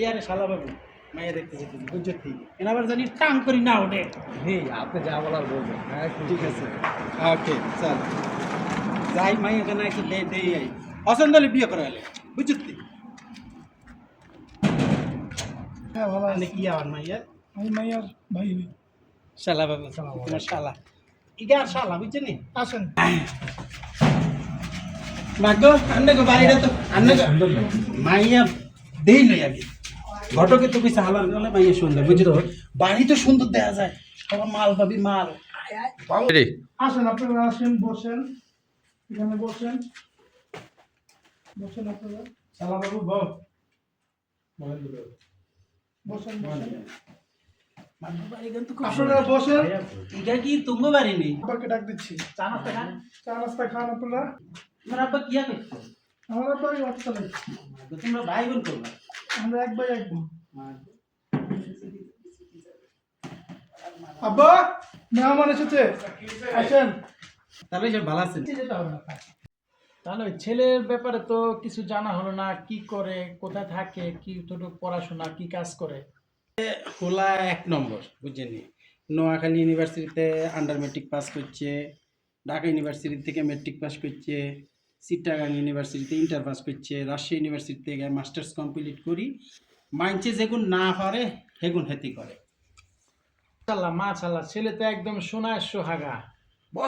ইয়ারে শালা বাবু মাইয়া দেখতে যেতে বুঝছি এনাবার জানি টাং করি না ওঠে। হে আপনি যা বলার বলবেন। হ্যাঁ ঠিক আছে। ওকে চল। যাই মাই এখানে একটু দে দেই আই। হলে বিয়ে করা হলে বুঝছি হ্যাঁ ভালো মানে কি আবার মাইয়া? আমি মাইয়ার ভাই। শালা বাবু তোমার শালা? ইগা আর শালা বুঝছেন আসেন। মাগো আন্নে গো বাড়িটা তো আন্নে গো। মাইয়া দেই লই আগে। ঘটকে তো কইছে হালার গলে মাইয়া সুন্দর। তো বাড়ি তো সুন্দর দেখা যায়। সবার মাল পাবি মাল। আসেন আপনারা আসেন বসেন। এখানে বসেন। বসেন আপনারা। শালা বাবু বসেন বসেন। আপনারা বসেন। ইগা কি তুঙ্গো বাড়ি নেই? আব্বাকে ডাক দিচ্ছি। চা নাস্তা খান। চা নাস্তা খান আপনারা। তোমার আব্বা কিয়া করছ আমার আব্বা তোমরা ভাই বোন করবা আমরা এক ভাই এক বোন আব্বা মেহমান এসেছে। আসেন। তাহলে সব ভালো না তাহলে ওই ছেলের ব্যাপারে তো কিছু জানা হলো না কি করে কোথায় থাকে কি তোটুক পড়াশোনা কি কাজ করে? খোলা এক নম্বর বুঝছেনি নোয়াখালী ইউনিভার্সিটিতে আন্ডার মেট্রিক পাস করছে ঢাকা ইউনিভার্সিটি থেকে মেট্রিক পাস করছে চিটাগাং ইউনিভার্সিটিতে ইন্টার পাস করছে রাজশাহী ইউনিভার্সিটি থেকে মাস্টার্স কমপ্লিট করি। মাইনছে যেগুন না পারে সেগুন হেতি করে। মাশাল্লাহ মাশাল্লাহ ছেলে তো একদম সোনায় সোহাগা।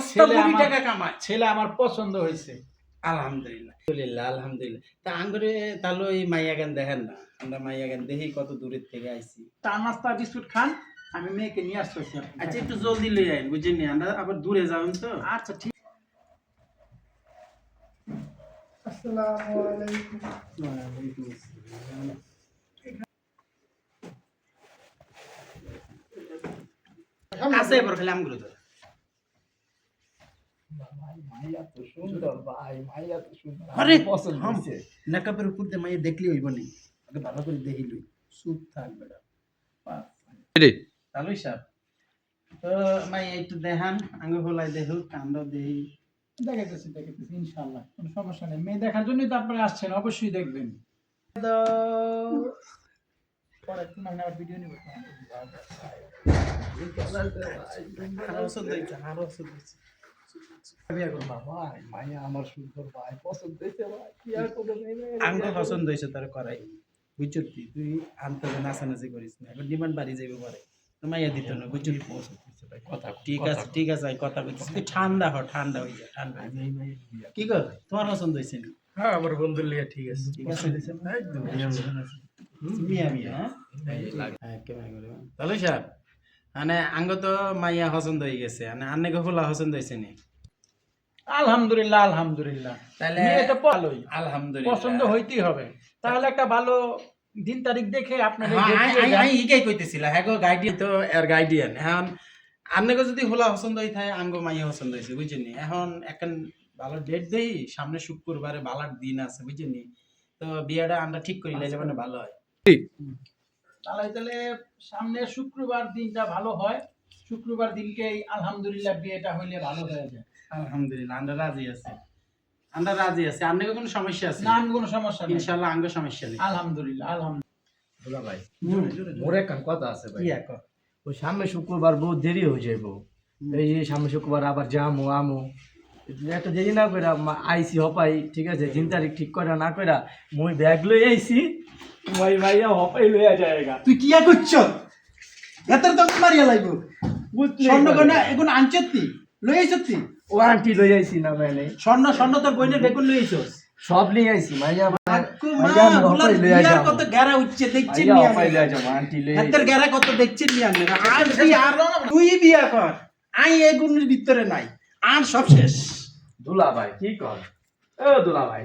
ছেলে আমার- টাকা কামায়। ছেলে আমার পছন্দ হয়েছে আলহামদুলিল্লাহ। আলহামদুলিল্লাহ আলহামদুলিল্লাহ। তা আঙ্গুরে তাহলে ওই মাইয়া গান দেখেন না? আমরা মাইয়া গান দেখি কত দূরের থেকে আইছি। চা নাস্তা বিস্কুট খান আমি মেয়েকে নিয়ে আসতে আচ্ছা একটু জলদি লই আইন বুঝেননি? আমরা আবার দূরে যাবেন তো। আচ্ছা ঠিক আসসালামু আলাইকুম। তো নেকাপের উপর দিয়ে মাইয়া দেখলি হইব নি। আগে ভালো করে দেখি লই। চুপ থাক বেটা। তাহলে সাপ। তো মাইয়া একটু দেখান আঙ্গ হলাই কান্দ দেই দেখাইতেছি দেখাইতেছি ইনশাল্লাহ কোনো সমস্যা নেই। মেয়ে দেখার জন্যই তো আপনারা আসছেন অবশ্যই দেখবেন। পরে একটু না আবার ভিডিও নিব। পছন্দ হয়েছে তার করাই। বুঝছ তুই তুই আনতে নাচানাচি করিস না এখন ডিমান্ড বাড়ি যাইব পারে তো মাইয়া দিত না বুঝছ কথা ঠিক আছে ঠিক আছে কথা বলছি। তুই ঠান্ডা হ ঠান্ডা হয়ে যা ঠান্ডা। কি কর তোমার পছন্দ হয়েছে নি? হ্যাঁ আমার বন্ধুর লিয়ে ঠিক আছে। ঠিক আছে। মিয়া মিয়া। হ্যাঁ? হ্যাঁ কেমন করে তাহলে সাহেব মানে আঙ্গ তো মাইয়া পছন্দ হয়ে গেছে। মানে আন্নে ফুলা পছন্দ হয়েছে নি? আলহামদুলিল্লাহ আলহামদুলিল্লাহ। তাহলে মেয়েটা ভালোই আলহামদুলিল্লাহ। পছন্দ হইতেই হবে। তাহলে একটা ভালো দিন তারিখ দেখে হ্যাঁ, ইগাই হ্যাঁ গো গাইডিয়ান তো এর গাইডিয়ান। এখন আন্নেগো যদি হোলা পছন্দ হই থাকে আঙ্গ মাইয়া পছন্দ হয়েছে বুঝছেনি এখন এখন ভালো ডেট দেই সামনে শুক্রবারে ভালো দিন আছে বুঝছেনি তো বিয়েটা আমরা ঠিক করিলে যে মানে ভালো হয়। তাহলে তাহলে সামনে শুক্রবার দিনটা ভালো হয়। শুক্রবার দিনকে আলহামদুলিল্লাহ বিয়েটা হইলে ভালো হয়ে যায়। আলহামদুলিল্লাহ আমরা রাজি আছি। আমরা রাজি আছি আপনাকে কোনো সমস্যা আছে? না আমি কোনো সমস্যা নেই। ইনশাআল্লাহ আঙ্গ সমস্যা নেই। আলহামদুলিল্লাহ আলহামদুলিল্লাহ। দুলা ভাই। মোর একটা কথা আছে ভাই। কি এক ওই সামনে শুক্রবার বহু দেরি হয়ে যাইব। এই যে সামনে শুক্রবার আবার যামু আমু। একটা দেরি না কইরা মা- আইসি হপাই ঠিক আছে? দিন তারিখ ঠিক করা না কইরা মুই ব্যাগ লই আইছি মই ভাইয়া হপাই লইয়া যায়গা তুই কি করছ এতর তো মারিয়া লাগবো স্বর্ণ গয়না এখন আনছতি লই আইছতি ও আন্টি লই আইছি না মানে। স্বর্ণ স্বর্ণ তোর বইনের বেগুন লই আইছস? সব নিয়ে আইছি মাইয়া কত গেরা উঠছে দেখছেন নি হপাই লই আমি যাব আন্টি লই হাতের গেরা কত দেখছেন নি আর তুই আর তুই বিয়া কর আই এগুনের ভিতরে নাই। আর সব শেষ। দুলা ভাই কি কর? ও দুলা ভাই